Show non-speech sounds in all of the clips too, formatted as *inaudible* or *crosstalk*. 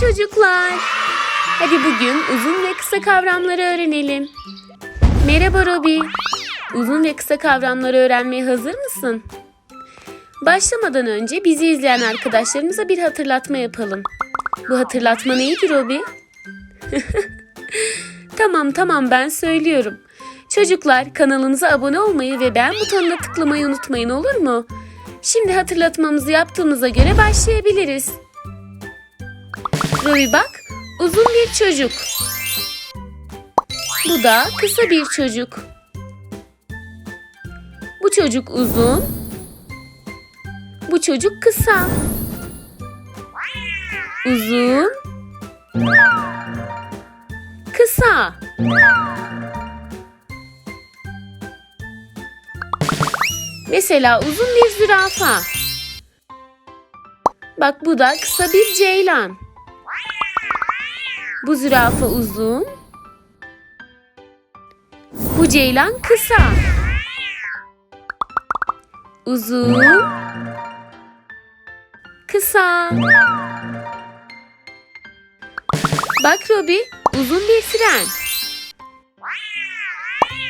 çocuklar. Hadi bugün uzun ve kısa kavramları öğrenelim. Merhaba Robi. Uzun ve kısa kavramları öğrenmeye hazır mısın? Başlamadan önce bizi izleyen arkadaşlarımıza bir hatırlatma yapalım. Bu hatırlatma neydi Robi? *laughs* tamam tamam ben söylüyorum. Çocuklar kanalımıza abone olmayı ve beğen butonuna tıklamayı unutmayın olur mu? Şimdi hatırlatmamızı yaptığımıza göre başlayabiliriz. Robi bak, uzun bir çocuk. Bu da kısa bir çocuk. Bu çocuk uzun. Bu çocuk kısa. Uzun. Kısa. Mesela uzun bir zürafa. Bak bu da kısa bir ceylan. Bu zürafa uzun. Bu ceylan kısa. Uzun. Kısa. Bak Robi, uzun bir tren.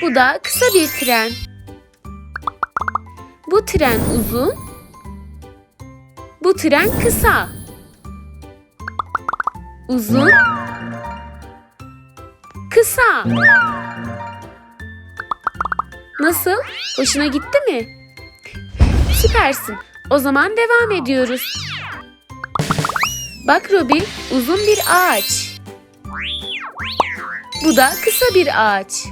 Bu da kısa bir tren. Bu tren uzun. Bu tren kısa. Uzun. Kısa. Nasıl? Hoşuna gitti mi? Süpersin. O zaman devam ediyoruz. Bak Robi, uzun bir ağaç. Bu da kısa bir ağaç.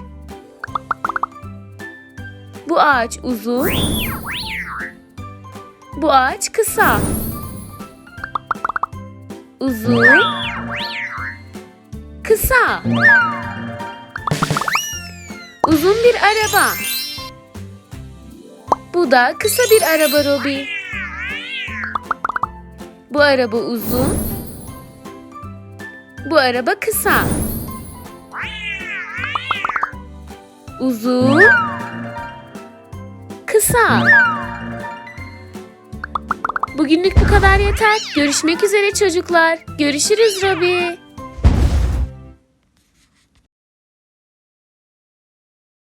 Bu ağaç uzun. Bu ağaç kısa. Uzun. Kısa. Uzun bir araba. Bu da kısa bir araba Robi. Bu araba uzun. Bu araba kısa. Uzun. Kısa. Bugünlük bu kadar yeter. Görüşmek üzere çocuklar. Görüşürüz Robi.